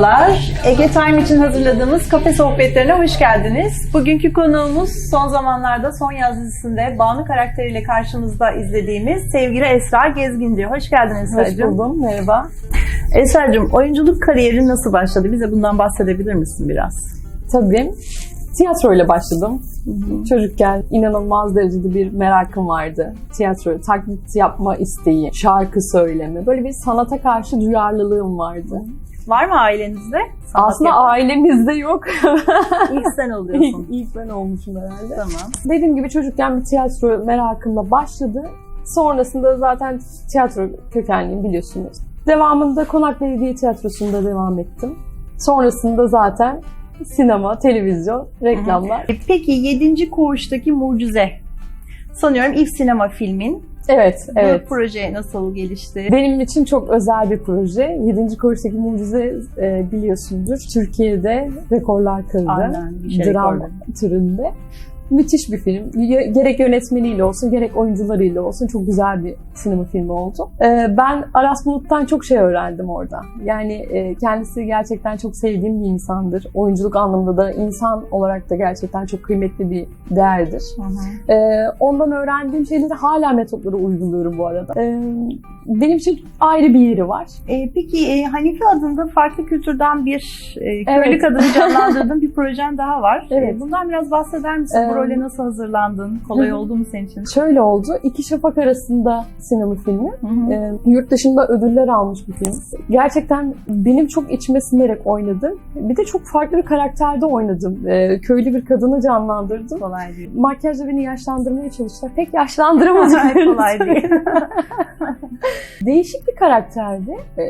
Merhabalar. Ege Time için hazırladığımız kafe sohbetlerine hoş geldiniz. Bugünkü konuğumuz son zamanlarda Son Yaz dizisinde Banu karakteriyle karşımızda izlediğimiz sevgili Esra Gezginci. Hoş geldin Hoş Esra'cığım. buldum. Merhaba. Esra'cığım oyunculuk kariyerin nasıl başladı? Bize bundan bahsedebilir misin biraz? Tabii. Tiyatroyla başladım. Çocukken inanılmaz derecede bir merakım vardı. Tiyatro, taklit yapma isteği, şarkı söyleme. Böyle bir sanata karşı duyarlılığım vardı. Var mı ailenizde? sanat Aslında yapan? ailemizde yok. İlk sen oluyorsun. İlk ben olmuşum herhalde. tamam. Dediğim gibi çocukken bir tiyatro merakımla başladı. Sonrasında zaten tiyatro kökenliyim biliyorsunuz. Devamında Konak Belediye Tiyatrosu'nda devam ettim. Sonrasında zaten sinema, televizyon, reklamlar. E, Peki 7. Koğuş'taki Mucize. Sanıyorum ilk sinema filmin. Evet, evet. Bu proje nasıl gelişti? Benim için çok özel bir proje. 7. Koğuş'taki Mucize e, biliyorsundur. Türkiye'de rekorlar kırdı. Aynen, bir şey Dram rekordu. türünde. Müthiş bir film. Gerek yönetmeniyle olsun, gerek oyuncularıyla olsun çok güzel bir sinema filmi oldu. Ee, ben Aras Bulut'tan çok şey öğrendim orada. Yani e, kendisi gerçekten çok sevdiğim bir insandır. Oyunculuk anlamında da insan olarak da gerçekten çok kıymetli bir değerdir. Hı hı. Ee, ondan öğrendiğim şeyleri hala metotlara uyguluyorum bu arada. Ee, benim için ayrı bir yeri var. E, peki e, Hanife adında farklı kültürden bir e, köylü Evet. kadını canlandırdığın bir projen daha var. Evet. E, bundan biraz bahseder misin? Ee, role nasıl hazırlandın? Kolay oldu mu senin için? Şöyle oldu. İki Şafak arasında sinema filmi. Hı hı. Ee, yurt dışında ödüller almış bir film. Gerçekten benim çok içime sinerek oynadım. Bir de çok farklı bir karakterde oynadım. Ee, köylü bir kadını canlandırdım. Kolay değil. Makyajla beni yaşlandırmaya çalıştılar. Pek yaşlandıramadılar. Kolay değil. Değişik bir karakterdi. Ee,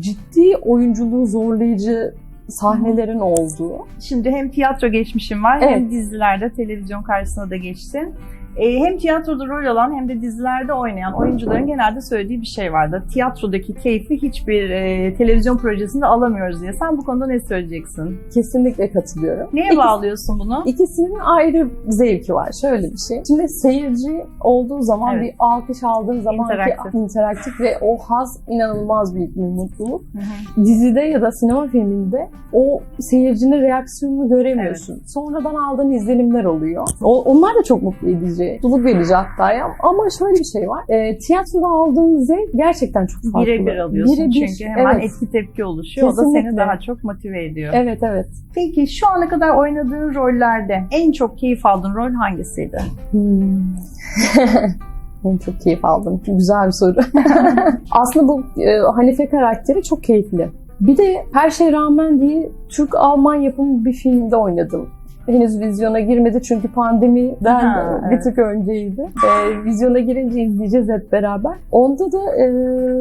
ciddi oyunculuğu zorlayıcı sahnelerin olduğu. Şimdi hem tiyatro geçmişin var hem Evet. dizilerde, televizyon karşısına da geçtin. E, hem tiyatroda rol alan hem de dizilerde oynayan oyuncuların genelde söylediği bir şey vardı. Tiyatrodaki keyfi hiçbir e, televizyon projesinde alamıyoruz diye. Sen bu konuda ne söyleyeceksin? Kesinlikle katılıyorum. Neye İkisi- bağlıyorsun bunu? İkisinin ayrı zevki var. Şöyle bir şey. Şimdi seyirci olduğu zaman Evet. bir alkış aldığın zaman İnteraktif. ki interaktif ve o haz inanılmaz büyük bir mutluluk. Hı hı. Dizide ya da sinema filminde o seyircinin reaksiyonunu göremiyorsun. Sonradan aldığın izlenimler oluyor. O, onlar da çok mutlu edici. Mutluluk verici hatta ya. Ama şöyle bir şey var. E, tiyatroda aldığın zevk gerçekten çok farklı. Birebir alıyorsun Birebir, çünkü hemen evet. etki tepki oluşuyor. O da seni Kesinlikle. daha çok motive ediyor. Evet evet. Peki şu ana kadar oynadığın rollerde en çok keyif aldığın rol hangisiydi? Hmm. Ben çok keyif aldım. Güzel bir soru. Aslında bu e, Hanife karakteri çok keyifli. Bir de her şey rağmen diye Türk-Alman yapımı bir filmde oynadım. Henüz vizyona girmedi çünkü pandemiden Ha, bir evet. tık önceydi. E, vizyona girince izleyeceğiz hep beraber. Onda da e,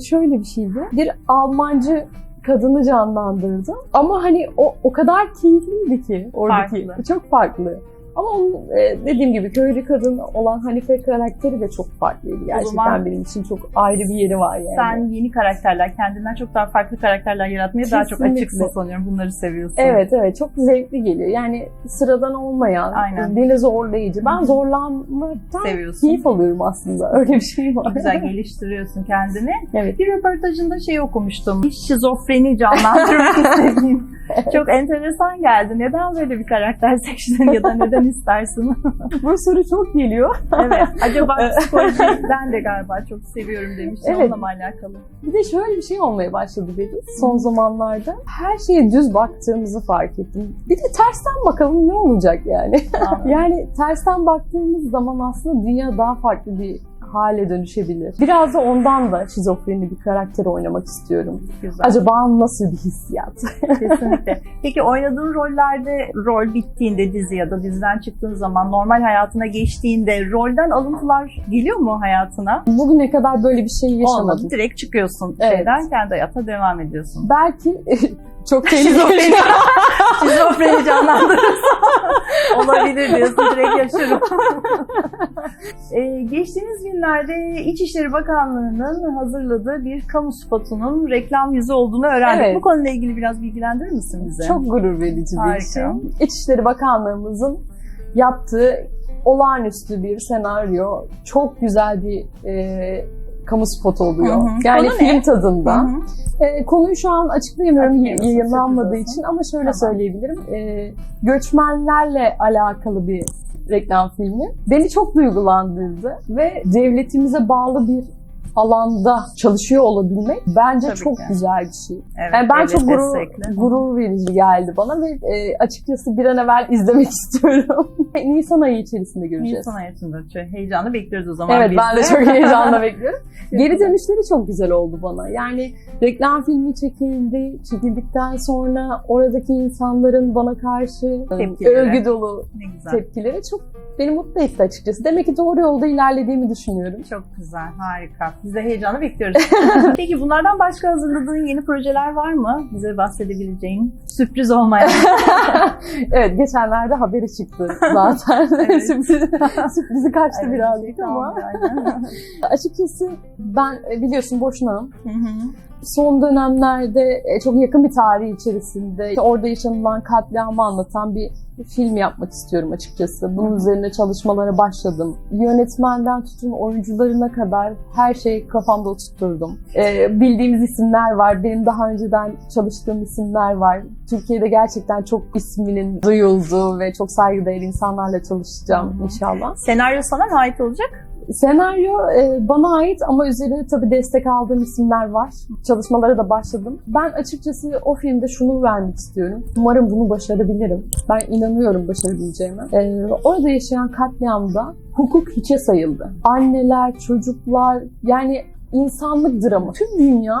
şöyle bir şeydi. Bir Almancı kadını canlandırdım. Ama hani o, o kadar keyifliydi ki oradaki. Farklı. Çok farklı. Ama onun e, dediğim gibi köylü kadın olan Hanife karakteri de çok farklıydı. Gerçekten zaman benim için çok ayrı bir yeri var yani. Sen yeni karakterler, kendinden çok daha farklı karakterler yaratmaya daha çok Kesinlikle. açıksın sanıyorum. Bunları seviyorsun. Evet evet çok zevkli geliyor. Yani sıradan olmayan, Aynen. beni zorlayıcı. Ben zorlanmaktan Seviyorsun. keyif alıyorum aslında. Öyle bir şey var. Güzel geliştiriyorsun kendini. evet. Bir röportajında şey okumuştum. Şizofreni canlandırmak istediğin. Çok enteresan geldi. Neden böyle bir karakter seçtin ya da neden istersin? Bu soru çok geliyor. evet. Acaba psikolojiden de galiba çok seviyorum demiştin. Evet. Onunla mı alakalı? Bir de şöyle bir şey olmaya başladı benim son zamanlarda. Her şeye düz baktığımızı fark ettim. Bir de tersten bakalım ne olacak yani. Yani tersten baktığımız zaman aslında dünya daha farklı bir hale dönüşebilir. Biraz da ondan da şizofreni bir karakter oynamak istiyorum. Güzel. Acaba nasıl bir hissiyat? Kesinlikle. Peki oynadığın rollerde rol bittiğinde dizi ya da diziden çıktığın zaman normal hayatına geçtiğinde rolden alıntılar geliyor mu hayatına? Bugüne kadar böyle bir şey Olmadı. yaşamadım. Direkt çıkıyorsun Evet. şeyden kendi hayata devam ediyorsun. Belki çok tehlikeli. Şizofreni, şizofreni canlandırırsa olabilir diyorsun direkt yaşarım. ee, geçtiğimiz günlerde İçişleri Bakanlığı'nın hazırladığı bir kamu spotunun reklam yüzü olduğunu öğrendik. Evet. Bu konuyla ilgili biraz bilgilendirir misin bize? Çok gurur verici bir şey. İçişleri Bakanlığımızın yaptığı olağanüstü bir senaryo, çok güzel bir e, kamu spotu oluyor. Hı hı. Yani Konu film ne? tadında. Hı hı. E, konuyu şu an açıklayamıyorum yayınlanmadığı için ama şöyle Tamam. söyleyebilirim. E, göçmenlerle alakalı bir reklam filmi. Beni çok duygulandırdı ve devletimize bağlı bir alanda çalışıyor olabilmek bence Tabii çok ki. güzel bir şey. Evet, Yani ben çok gurur, destekli. gurur verici geldi bana ve e, açıkçası bir an evvel izlemek istiyorum. Nisan ayı içerisinde göreceğiz. Nisan ayında çok heyecanla bekliyoruz o zaman Evet biz ben de çok heyecanla bekliyorum. Geri dönüşleri çok güzel oldu bana. Yani reklam filmi çekildi. Çekildikten sonra oradaki insanların bana karşı Tepkileri. övgü dolu tepkileri çok beni mutlu etti açıkçası. Demek ki doğru yolda ilerlediğimi düşünüyorum. Çok güzel, harika. Biz de heyecanla bekliyoruz. Peki bunlardan başka hazırladığın yeni projeler var mı? Bize bahsedebileceğin, sürpriz olmayan. evet geçenlerde haberi çıktı zaten. Evet. Sürpriz, sürprizi kaçtı Evet, birazcık şey ama. Açıkçası ben e, biliyorsun. Hı hı. Son dönemlerde e, çok yakın bir tarih içerisinde orada yaşanılan katliamı anlatan bir film yapmak istiyorum açıkçası. Bunun üzerine çalışmalara başladım. Yönetmenden tutun oyuncularına kadar her şeyi kafamda oturtturdum. E, bildiğimiz isimler var. Benim daha önceden çalıştığım isimler var. Türkiye'de gerçekten çok isminin duyulduğu ve çok saygıdeğer insanlarla çalışacağım inşallah. Senaryo sana mı ait olacak? Senaryo e, bana ait ama üzerine tabii destek aldığım isimler var. Çalışmalara da başladım. Ben açıkçası o filmde şunu vermek istiyorum. Umarım bunu başarabilirim. Ben inanıyorum başarabileceğime. E, orada yaşayan katliamda hukuk hiçe sayıldı. Anneler, çocuklar yani insanlık dramı. Tüm dünya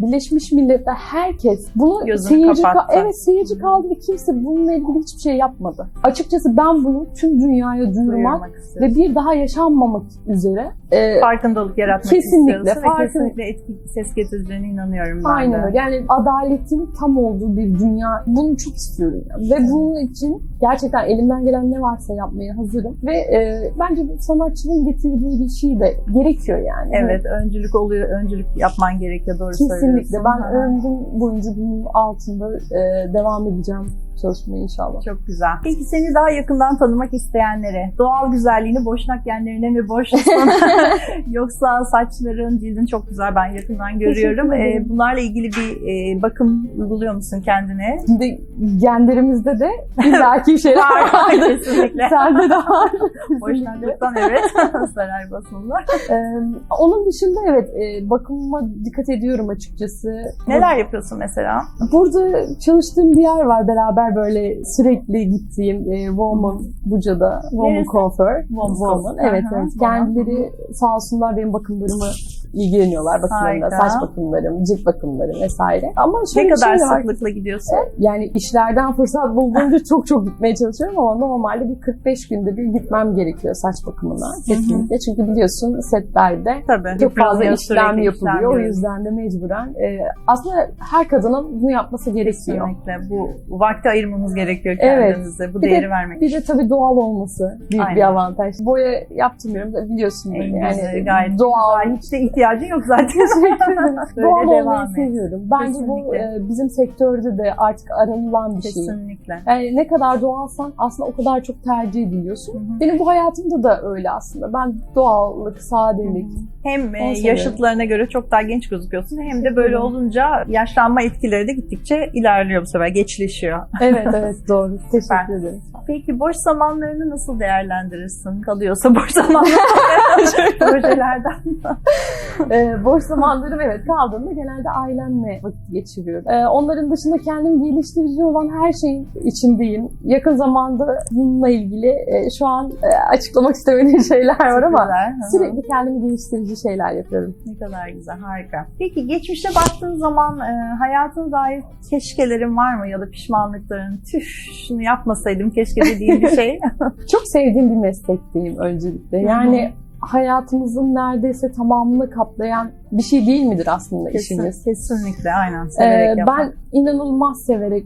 Birleşmiş Milletler herkes bunu Gözünü seyirci kapattı. evet seyirci kaldı ve kimse bununla ilgili hiçbir şey yapmadı. Açıkçası ben bunu tüm dünyaya duyurmak ve bir daha yaşanmamak üzere e, Farkındalık yaratmak Kesinlikle, ve farkın- kesinlikle etkili ses getireceğine inanıyorum ben aynen de. öyle. Yani adaletin tam olduğu bir dünya. Bunu çok istiyorum. ya. Ve bunun için gerçekten elimden gelen ne varsa yapmaya hazırım. Ve e, bence bu sanatçının getirdiği bir şey de gerekiyor yani. Evet, öncülük oluyor, öncülük yapman gerekiyor doğru Kesinlikle. Söylüyorsun. Ben ömrüm boyunca bunun altında e, devam edeceğim çalışmaya inşallah. Çok güzel. Peki seni daha yakından tanımak isteyenlere doğal güzelliğini boşnak genlerine mi borçlusun? Yoksa saçların, cildin çok güzel ben yakından görüyorum. Ee, bunlarla ilgili bir e, bakım uyguluyor musun kendine? Şimdi genlerimizde de illaki şeyler var. Kesinlikle. Sende de var. Boşnaklıktan evet. Saray basında. Ee, onun dışında evet e, bakımıma dikkat ediyorum açıkçası. Neler yapıyorsun mesela? Burada çalıştığım bir yer var beraber böyle sürekli gittiğim e, Woman Buca'da. Woman? Kuaför. Woman. Evet evet. Kendileri sağ olsunlar benim bakımlarımı ilgileniyorlar. Bakımlarımda saç bakımlarım, cilt bakımlarım vesaire. Ama şöyle Ne kadar şey de sıklıkla gidiyorsun? Yani işlerden fırsat bulduğumca çok çok gitmeye çalışıyorum ama normalde bir 45 günde bir gitmem gerekiyor saç bakımına kesinlikle. Çünkü biliyorsun setlerde Tabii. çok fazla işlem yapılıyor. işlem o yüzden de mecburen. e, aslında her kadının bunu yapması gerekiyor. Kesinlikle. Bu vakti ayırmamız gerekiyor Evet. kendimize. Bu Bir de- değeri vermek Bir de tabii doğal olması büyük Aynen. bir avantaj. Boya yaptırmıyorum da biliyorsun güzeli, Yani gayet doğal. Hiç de ihtiyacın yok zaten. Teşekkür ederim. Doğal olmayı seviyorum. Bence bu Kesinlikle. e, bizim sektörde de artık aranılan bir şey. Kesinlikle. Yani ne kadar doğalsan aslında o kadar çok tercih ediliyorsun. Hı hı. Benim bu hayatımda da öyle aslında. Ben doğallık, sadelik. Hem e, yaşıtlarına göre çok daha genç gözüküyorsun hem de böyle olunca yaşlanma etkileri de gittikçe ilerliyor bu sefer, geçleşiyor. Evet evet doğru. Teşekkür ederim. Peki boş zamanlarını nasıl değerlendirirsin? Kalıyorsa boş zamanları projelerden. Ee, boş zamanlarım evet kaldığında genelde ailemle vakit geçiriyorum. Ee, onların dışında kendimi geliştirici olan her şeyin içindeyim. Yakın zamanda bununla ilgili e, şu an e, açıklamak istemediğim şeyler var ama sürekli kendimi geliştirici şeyler yapıyorum. Ne kadar güzel, harika. Peki geçmişte baktığın zaman e, hayatına dair keşkelerin var mı ya da pişmanlıkların? Tüh şunu yapmasaydım keşke dediğin bir şey. Çok sevdiğim bir meslekteyim öncelikle. Yani hayatımızın neredeyse tamamını kaplayan bir şey değil midir aslında işimiz? Kesinlikle, aynen. Severek Ee, ben inanılmaz severek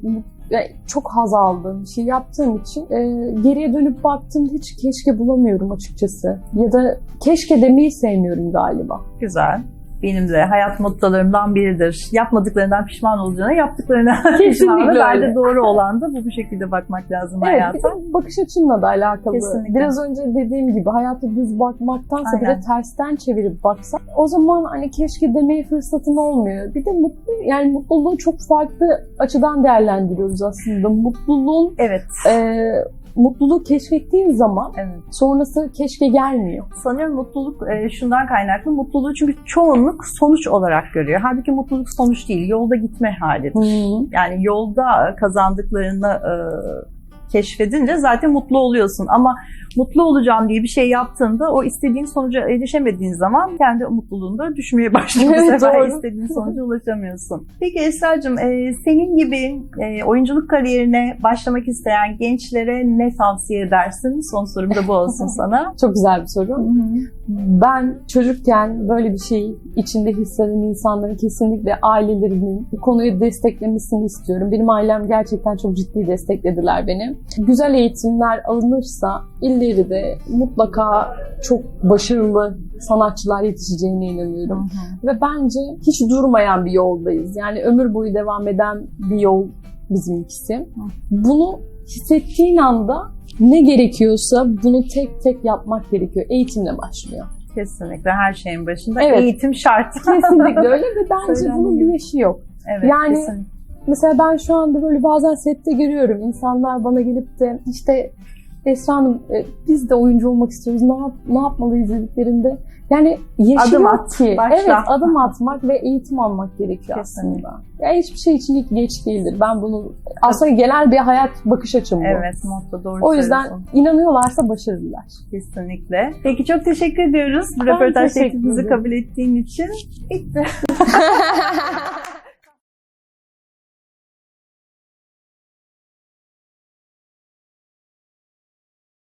yani çok haz aldığım bir şey yaptığım için e, geriye dönüp baktığımda hiç keşke bulamıyorum açıkçası. Ya da keşke demeyi sevmiyorum galiba. Güzel. Benim de hayat mottolarımdan biridir. Yapmadıklarından pişman olacağına yaptıklarından pişman. Bence doğru olan da bu bu şekilde bakmak lazım Evet, bir hayata. bakış açınla da alakalı. Kesinlikle. Biraz önce dediğim gibi hayata düz bakmaktansa bir Aynen. de tersten çevirip baksak o zaman hani keşke demeye fırsatın olmuyor. Bir de mutlu yani mutluluğu çok farklı açıdan değerlendiriyoruz aslında. Mutluluğun Evet. e, mutluluğu keşfettiğin zaman Evet. sonrası keşke gelmiyor. Sanıyorum mutluluk e, şundan kaynaklı. Mutluluğu çünkü çoğunluk sonuç olarak görüyor. Halbuki mutluluk sonuç değil. Yolda gitme halidir. Yani yolda kazandıklarını e, keşfedince zaten mutlu oluyorsun. Ama mutlu olacağım diye bir şey yaptığında o istediğin sonuca erişemediğin zaman kendi mutluluğunda düşmeye başlıyor. Bu sefer istediğin sonuca ulaşamıyorsun. Peki Esra'cığım e, senin gibi e, oyunculuk kariyerine başlamak isteyen gençlere ne tavsiye edersin? Son sorum da bu olsun sana. Çok güzel bir soru. Ben çocukken böyle bir şey içinde hisseden insanların kesinlikle ailelerinin bu konuyu desteklemesini istiyorum. Benim ailem gerçekten çok ciddi desteklediler beni. Güzel eğitimler alınırsa ileride mutlaka çok başarılı sanatçılar yetişeceğine inanıyorum. Ve bence hiç durmayan bir yoldayız. Yani ömür boyu devam eden bir yol bizimkisi. Bunu hissettiğin anda ne gerekiyorsa bunu tek tek yapmak gerekiyor. Eğitimle başlıyor. Kesinlikle her şeyin başında Evet. eğitim şart. Kesinlikle öyle ve bence Söylendiği bunun bir yaşı yok. evet, Yani- kesinlikle. Mesela ben şu anda böyle bazen sette görüyorum. İnsanlar bana gelip de işte Esra Hanım e, biz de oyuncu olmak istiyoruz. Ne, yap, ne yapmalıyız dediklerinde. Yani Adım at, ki. başla. Evet adım atmak ve eğitim almak gerekiyor Kesinlikle. aslında. Yani hiçbir şey için hiç geç değildir. Ben bunu aslında genel bir hayat bakış açım bu. Evet, motto doğru O yüzden söylüyorsun. inanıyorlarsa başarılılar. Kesinlikle. Peki çok teşekkür ediyoruz. Bu Ben röportaj teklifimizi kabul ettiğin için. Bitti.